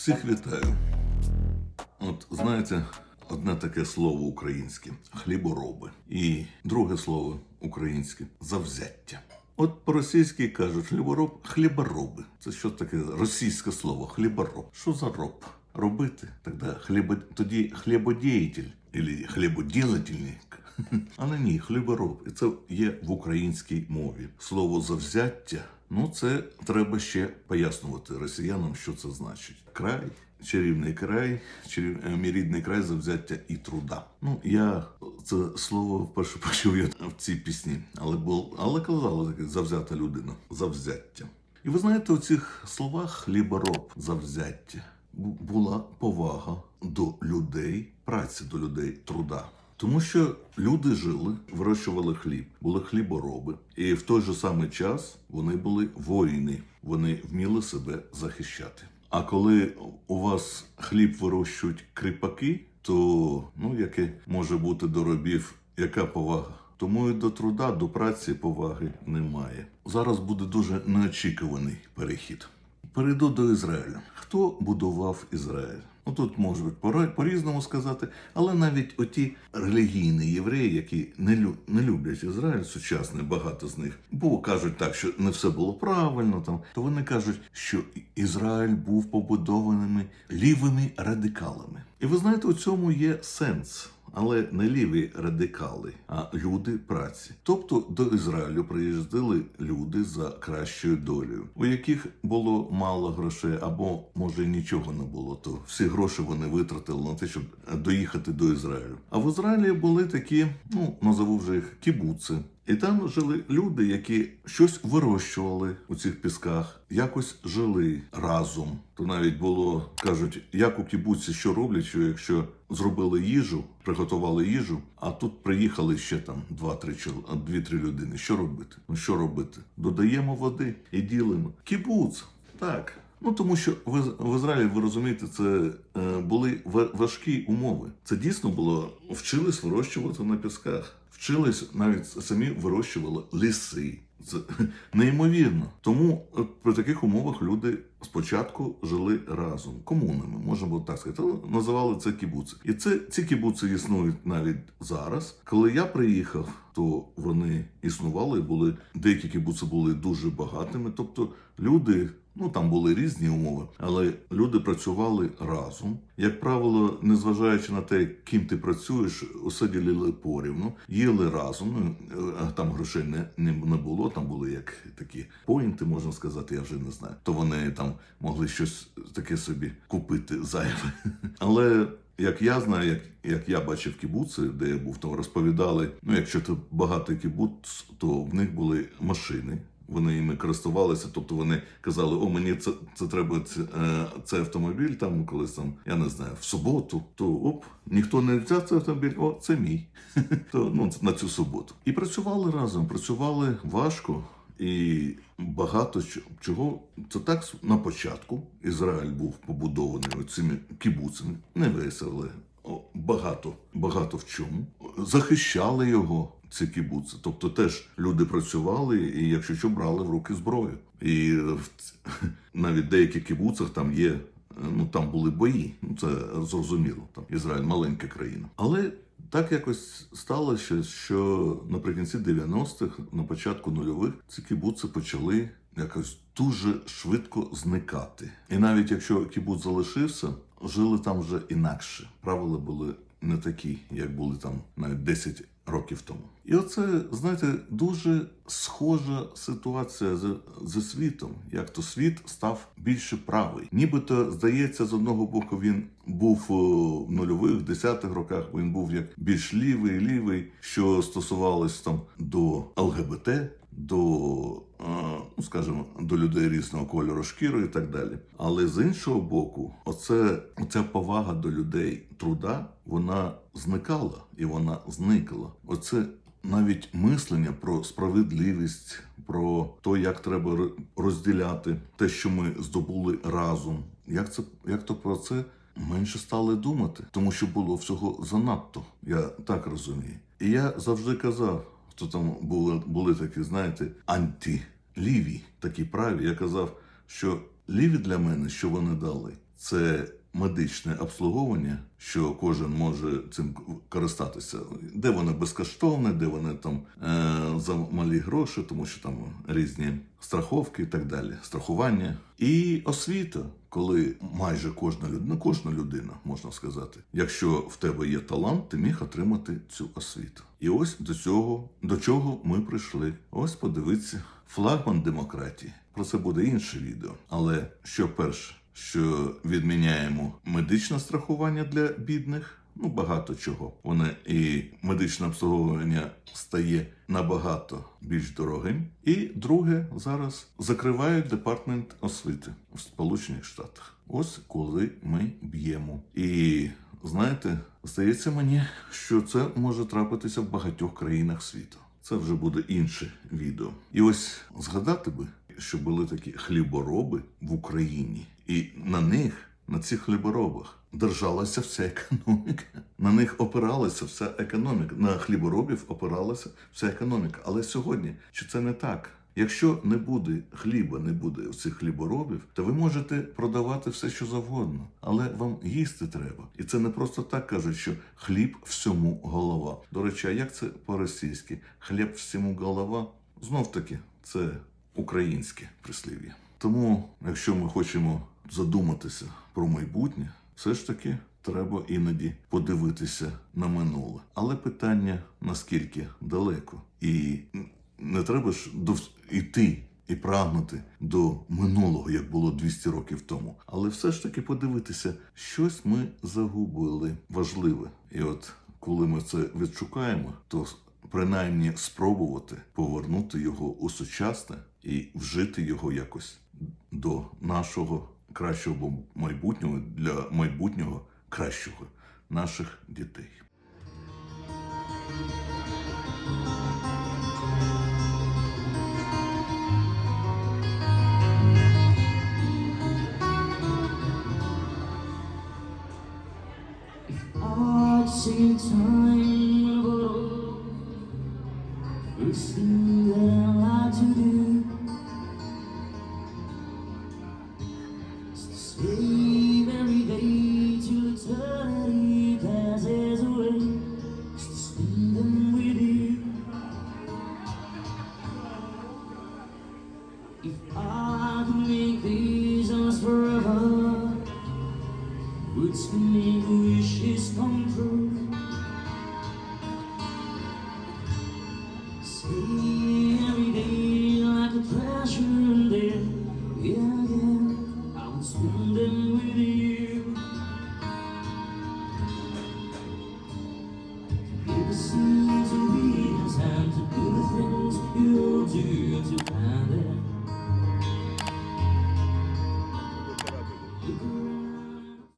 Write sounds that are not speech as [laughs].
Всіх вітаю. От знаєте, одне таке слово українське хлібороби. І друге слово українське завзяття. От по-російськи кажуть хлібороб, хлібороби. Це що таке російське слово хлібороб. Що за роб? Робити? Тоді, хлібо... Тоді хлібодіятель або хлібоділательник. [laughs] Але ні, хлібороб. І це є в українській мові. Слово завзяття. Ну, це треба ще пояснювати росіянам, що це значить. Край, чарівний край, чарів... е, мій рідний край завзяття і труда. Ну, я це слово вперше почув я в цій пісні, але був, але казала таке завзята людина. Завзяття. І ви знаєте, у цих словах хлібороб, завзяття була повага до людей, праці до людей, труда. Тому що люди жили, вирощували хліб, були хлібороби, і в той же самий час вони були воїни, вони вміли себе захищати. А коли у вас хліб вирощують кріпаки, то ну яке може бути до робів, яка повага? Тому і до труда, до праці поваги немає. Зараз буде дуже неочікуваний перехід. Перейду до Ізраїлю. Хто будував Ізраїль? Ну тут може бути по-різному сказати, але навіть оті релігійні євреї, які не, лю- не люблять Ізраїль, сучасний, багато з них, бо кажуть так, що не все було правильно там, то вони кажуть, що Ізраїль був побудованими лівими радикалами. І ви знаєте, у цьому є сенс. Але не ліві радикали, а люди праці. Тобто до Ізраїлю приїздили люди за кращою долею, у яких було мало грошей, або може нічого не було. То всі гроші вони витратили на те, щоб доїхати до Ізраїлю. А в Ізраїлі були такі, ну назову вже їх кібуци. І там жили люди, які щось вирощували у цих пісках, якось жили разом. То навіть було кажуть, як у кібуці що роблять, що якщо зробили їжу, приготували їжу, а тут приїхали ще там два-три дві-три людини. Що робити? Ну що робити? Додаємо води і ділимо. Кібуц, так. Ну тому що в, Ізраїлі, ви розумієте, це е, були ва- важкі умови. Це дійсно було вчились вирощувати на пісках. Вчились навіть самі вирощували ліси. Це [laughs] неймовірно. Тому е, при таких умовах люди спочатку жили разом, комунами, можна було так сказати. Але називали це кібуци. І це ці кібуци існують навіть зараз. Коли я приїхав, то вони існували. Були деякі кібуци були дуже багатими. Тобто люди. Ну там були різні умови, але люди працювали разом. Як правило, незважаючи на те, ким ти працюєш, усе ділили порівну, їли разом. Ну е, там грошей не, не, було. Там були як такі поінти, можна сказати, я вже не знаю. То вони там могли щось таке собі купити зайве. [laughs] Але як я знаю, як, як я бачив кібуци, де я був, то розповідали: ну, якщо ти багатий кібуц, то в них були машини. Вони іми користувалися, тобто вони казали, о, мені це, це треба це, цей автомобіль, там колись там, я не знаю, в суботу, то оп, ніхто не взяв цей автомобіль, о, це мій. [laughs] то, ну, на цю суботу. І працювали разом, працювали важко. І багато чого це так на початку Ізраїль був побудований цими кібуцами, не весело, багато, багато в чому. Захищали його ці кібуци. Тобто теж люди працювали і, якщо що, брали в руки зброю. І [laughs] навіть в деяких кібуцах там є. Ну там були бої, ну це зрозуміло. Там Ізраїль маленька країна. Але так якось сталося, що наприкінці 90-х, на початку нульових, ці кібуци почали якось дуже швидко зникати. І навіть якщо кібуц залишився, жили там вже інакше. Правила були не такі, як були там навіть 10 років тому. І оце, знаєте, дуже схожа ситуація з, зі світом. Як то світ став більше правий. Нібито здається, з одного боку він був в нульових, десятих роках, він був як більш лівий, лівий, що стосувалось там до ЛГБТ, до, е, скажімо, до людей різного кольору шкіри і так далі. Але з іншого боку, оце, оця повага до людей труда, вона зникала і вона зникла. Оце навіть мислення про справедливість, про те, як треба ро- розділяти те, що ми здобули разом. Як це як то про це менше стали думати, тому що було всього занадто. Я так розумію. І я завжди казав, хто там були, були такі, знаєте, антиліві, такі праві. Я казав, що ліві для мене, що вони дали, це медичне обслуговування, що кожен може цим користатися. Де воно безкоштовне, де вони там е, за малі гроші, тому що там різні страховки і так далі, страхування. І освіта, коли майже кожна людина, кожна людина, можна сказати, якщо в тебе є талант, ти міг отримати цю освіту. І ось до цього, до чого ми прийшли. Ось подивіться, флагман демократії. Про це буде інше відео. Але що перше, що відміняємо медичне страхування для бідних. Ну, багато чого. Вони і медичне обслуговування стає набагато більш дорогим. І друге, зараз закривають департамент освіти в Сполучених Штатах. Ось коли ми б'ємо. І знаєте, здається мені, що це може трапитися в багатьох країнах світу. Це вже буде інше відео. І ось згадати би, що були такі хлібороби в Україні, і на них, на цих хліборобах, держалася вся економіка. На них опиралася вся економіка. На хліборобів опиралася вся економіка. Але сьогодні чи це не так? Якщо не буде хліба, не буде цих хліборобів, то ви можете продавати все, що завгодно, але вам їсти треба. І це не просто так кажуть, що хліб всьому голова. До речі, а як це по-російськи? Хліб всьому голова? Знов таки, це українське прислів'я. Тому, якщо ми хочемо задуматися про майбутнє, все ж таки треба іноді подивитися на минуле. Але питання наскільки далеко, і не треба ж дов- йти і прагнути до минулого, як було 200 років тому. Але все ж таки подивитися, щось ми загубили важливе. І от коли ми це відшукаємо, то принаймні спробувати повернути його у сучасне і вжити його якось до нашого кращого майбутнього для майбутнього кращого наших дітей. Time will First thing that I like to do Is to save every day till eternity passes away Is to spend them with you If I could make these last forever would make wishes come true.